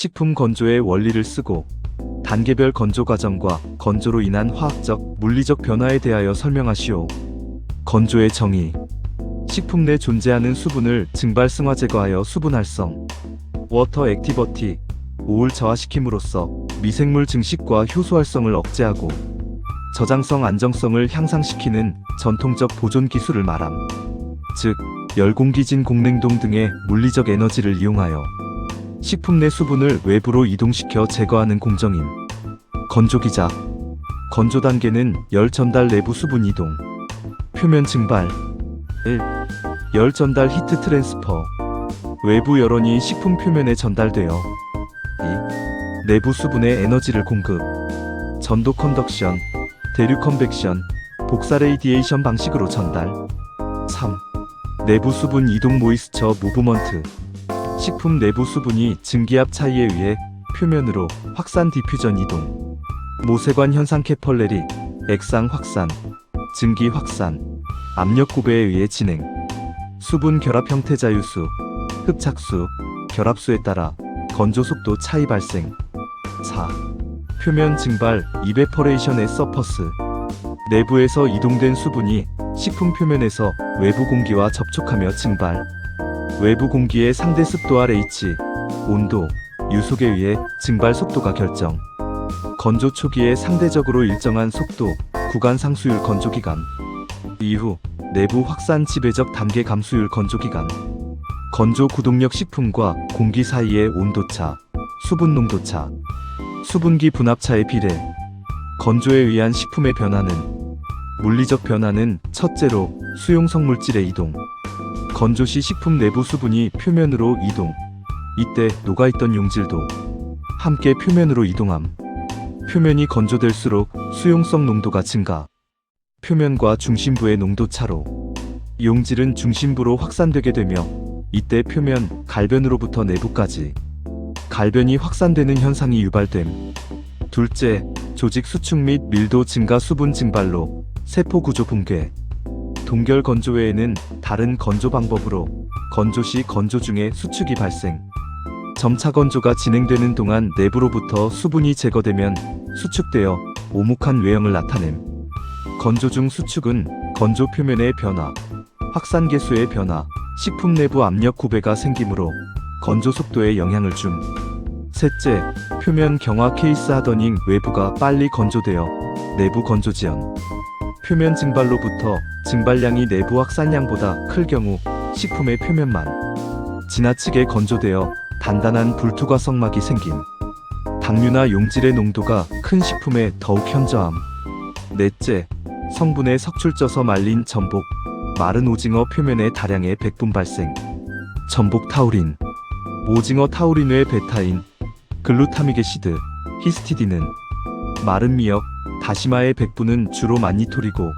식품 건조의 원리를 쓰고 단계별 건조 과정과 건조로 인한 화학적, 물리적 변화에 대하여 설명하시오. 건조의 정의. 식품 내 존재하는 수분을 증발승화 제거하여 수분 활성. 워터 액티버티. 오을 저하시킴으로써 미생물 증식과 효소 활성을 억제하고 저장성 안정성을 향상시키는 전통적 보존 기술을 말함. 즉, 열공기진 공냉동 등의 물리적 에너지를 이용하여 식품 내 수분을 외부로 이동시켜 제거하는 공정임. 건조기작. 건조 단계는 열 전달 내부 수분 이동. 표면 증발. 1. 열 전달 히트 트랜스퍼. 외부 열원이 식품 표면에 전달되어 2. 내부 수분에 에너지를 공급. 전도 컨덕션, 대류 컨벡션, 복사 레이디에이션 방식으로 전달. 3. 내부 수분 이동 모이스처 무브먼트. 식품 내부 수분이 증기압 차이에 의해 표면으로 확산 디퓨전 이동. 모세관 현상 케펄레리, 액상 확산, 증기 확산, 압력 구배에 의해 진행. 수분 결합 형태 자유수, 흡착수, 결합수에 따라 건조 속도 차이 발생. 4. 표면 증발, 이베퍼레이션의 서퍼스. 내부에서 이동된 수분이 식품 표면에서 외부 공기와 접촉하며 증발. 외부 공기의 상대 습도 RH, 온도, 유속에 의해 증발 속도가 결정. 건조 초기에 상대적으로 일정한 속도, 구간 상수율 건조 기간. 이후 내부 확산 지배적 단계 감수율 건조 기간. 건조 구동력 식품과 공기 사이의 온도차, 수분 농도차, 수분기 분압차의 비례. 건조에 의한 식품의 변화는 물리적 변화는 첫째로 수용성 물질의 이동. 건조 시 식품 내부 수분이 표면으로 이동. 이때 녹아있던 용질도 함께 표면으로 이동함. 표면이 건조될수록 수용성 농도가 증가. 표면과 중심부의 농도 차로 용질은 중심부로 확산되게 되며 이때 표면 갈변으로부터 내부까지 갈변이 확산되는 현상이 유발됨. 둘째, 조직 수축 및 밀도 증가 수분 증발로 세포 구조 붕괴. 동결 건조 외에는 다른 건조 방법으로 건조 시 건조 중에 수축이 발생. 점차 건조가 진행되는 동안 내부로부터 수분이 제거되면 수축되어 오목한 외형을 나타냄. 건조 중 수축은 건조 표면의 변화, 확산 개수의 변화, 식품 내부 압력 구배가 생기므로 건조 속도에 영향을 줌. 셋째, 표면 경화 케이스 하더닝 외부가 빨리 건조되어 내부 건조 지연. 표면 증발로부터 증발량이 내부 확산량보다 클 경우 식품의 표면만 지나치게 건조되어 단단한 불투과 성막이 생김. 당류나 용질의 농도가 큰 식품에 더욱 현저함. 넷째, 성분의 석출쪄서 말린 전복, 마른 오징어 표면에 다량의 백분 발생. 전복 타우린, 오징어 타우린 외 베타인, 글루타미게시드, 히스티딘은 마른 미역, 다시마의 백분은 주로 마니토리고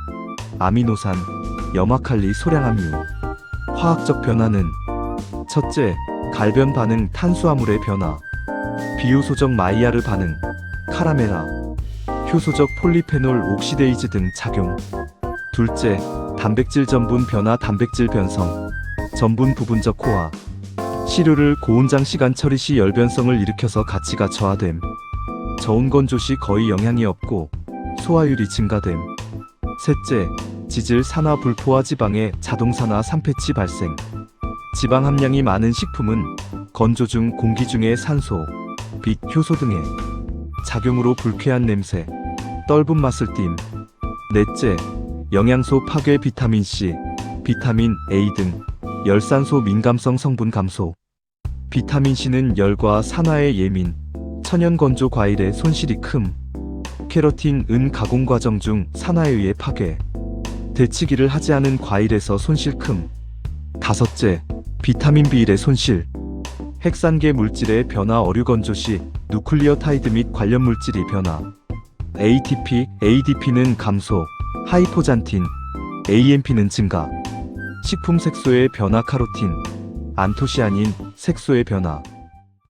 아미노산, 염화칼리 소량함유. 화학적 변화는 첫째, 갈변 반응 탄수화물의 변화, 비효소적 마이야르 반응, 카라메라, 효소적 폴리페놀 옥시데이즈 등 작용. 둘째, 단백질 전분 변화 단백질 변성, 전분 부분적 호화. 시료를 고온장 시간 처리 시 열변성을 일으켜서 가치가 저하됨. 저온 건조 시 거의 영향이 없고 소화율이 증가됨. 셋째, 지질 산화 불포화 지방의 자동산화 산패치 발생. 지방 함량이 많은 식품은 건조 중 공기 중의 산소, 빛, 효소 등의 작용으로 불쾌한 냄새, 떫은 맛을 띈. 넷째, 영양소 파괴 비타민 C, 비타민 A 등 열산소 민감성 성분 감소. 비타민 C는 열과 산화에 예민, 천연 건조 과일의 손실이 큼. 케로틴, 은 가공 과정 중 산화에 의해 파괴. 데치기를 하지 않은 과일에서 손실 큼. 다섯째, 비타민 B1의 손실. 핵산계 물질의 변화 어류 건조 시 누클리어타이드 및 관련 물질이 변화. ATP, ADP는 감소, 하이포잔틴, AMP는 증가. 식품 색소의 변화 카로틴, 안토시아닌, 색소의 변화.